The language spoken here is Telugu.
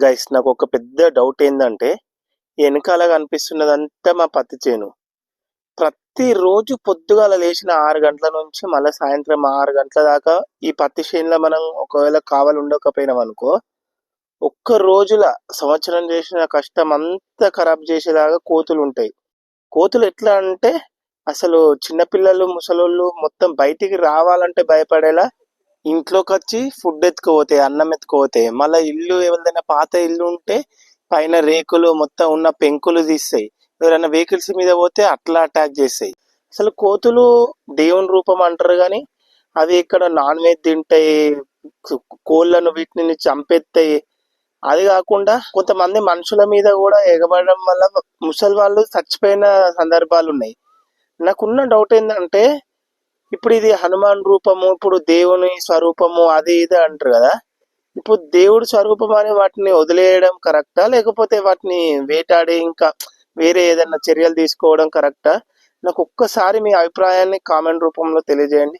గైస్ నాకు ఒక పెద్ద డౌట్ ఏంటంటే వెనకాల కనిపిస్తున్నదంతా మా పత్తి చేను. ప్రతిరోజు పొద్దుగాల లేచిన ఆరు గంటల నుంచి మళ్ళీ సాయంత్రం ఆరు గంటల దాకా ఈ పత్తి చేనులో మనం ఒకవేళ కావాలి ఉండకపోయినాం అనుకో ఒక్క రోజుల సంవత్సరం చేసిన కష్టం అంతా ఖరాబ్ చేసేలాగా కోతులు ఉంటాయి. కోతులు ఎట్లా అంటే అసలు చిన్నపిల్లలు ముసలోళ్ళు మొత్తం బయటికి రావాలంటే భయపడేలా ఇంట్లోకి వచ్చి ఫుడ్ ఎత్తుకుపోతాయి అన్నం ఎత్తుకుపోతాయి మళ్ళీ ఇల్లు ఏదైనా పాత ఇల్లు ఉంటే పైన రేకులు మొత్తం ఉన్న పెంకులు తీస్తాయి ఎవరైనా వెహికల్స్ మీద పోతే అట్లా అటాక్ చేస్తాయి అసలు కోతులు దేవుని రూపం అంటారు కానీ అవి ఇక్కడ నాన్ వెజ్ తింటాయి కోళ్ళను వీటిని చంపేస్తాయి అది కాకుండా కొంతమంది మనుషుల మీద కూడా ఎగబడడం వల్ల ముసలి వాళ్ళు చచ్చిపోయిన సందర్భాలు ఉన్నాయి. నాకున్న డౌట్ ఏంటంటే ఇప్పుడు ఇది హనుమాన్ రూపము ఇప్పుడు దేవుని స్వరూపము అది ఇది అంటారు కదా. ఇప్పుడు దేవుడి స్వరూపం అని వాటిని వదిలేయడం కరెక్టా? లేకపోతే వాటిని వేటాడి ఇంకా వేరే ఏదైనా చర్యలు తీసుకోవడం కరెక్టా? నాకు ఒక్కసారి మీ అభిప్రాయాన్ని కామెంట్ రూపంలో తెలియజేయండి.